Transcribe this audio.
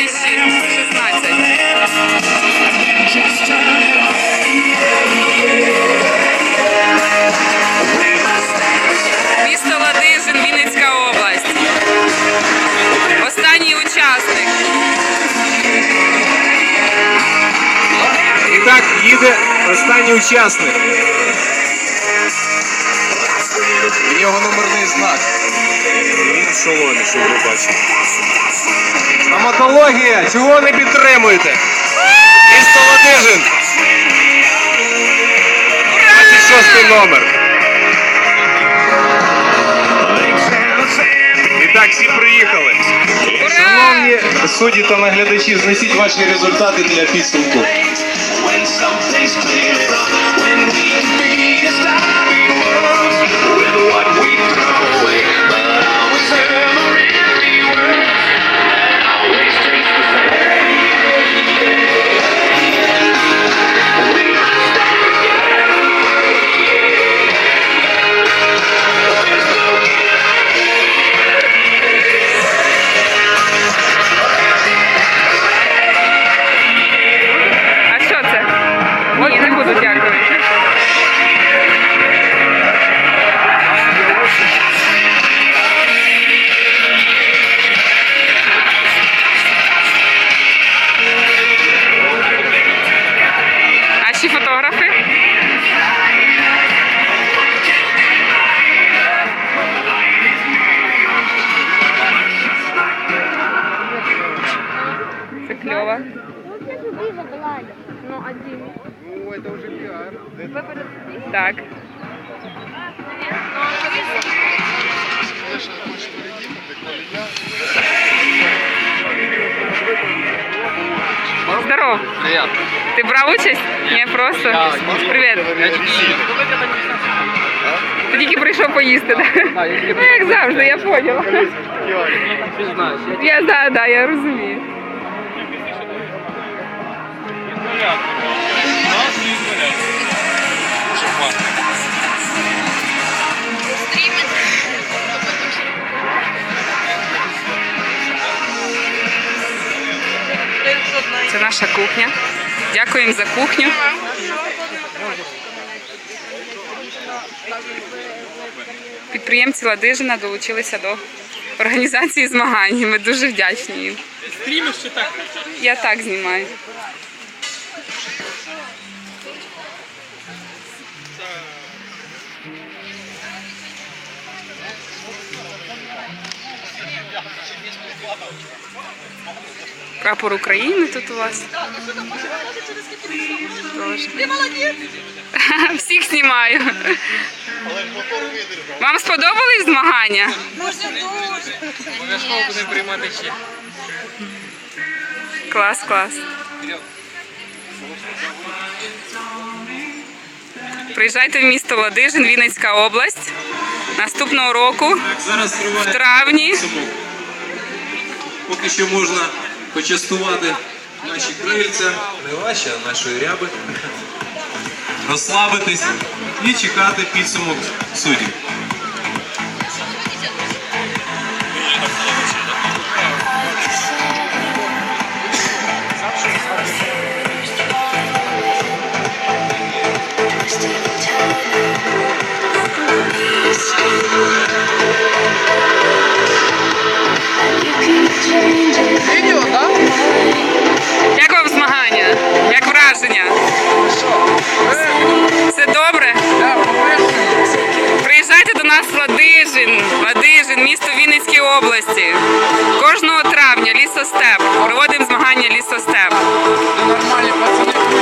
2016. Місто Ладижин, Вінницька область. Останній учасник. І так їде останній учасник. У нього номерний знак. Він в шоломі, що ви бачите. Стоматологія! Чого не підтримуєте? Місто Ладижин! 26 номер. І так, всі приїхали. Шановні судді та наглядачі, знесіть ваші результати для підсумку. Це кльово. Ну, один. Так. Здоров. Привіт. Ти брав участь? Ні, просто. Привіт. Ти тільки прийшов поїсти, так? Ну, як завжди, я поняла. Я знаю, да, я розумію. Це наша кухня. Дякуємо за кухню. Підприємці Ладижина долучилися до організації змагань. Ми дуже вдячні їм. Стрімиш чи так? Я так знімаю. Прапор України тут у вас. Ти молодець! Всіх знімаю. Вам сподобались змагання? Обов'язково будемо приймати ще. Клас, клас. Приїжджайте в місто Ладижин, Вінницька область. Наступного року, Зараз в триває травні. Поки що можна почастувати наші крильця, не ваші, а нашої ряби. Розслабитись і чекати підсумок суддів. Відео, Ладижин, Ладижин, місто Вінницької області. Кожного травня лісостеп. Проводимо змагання лісостеп. Нормальні пацани.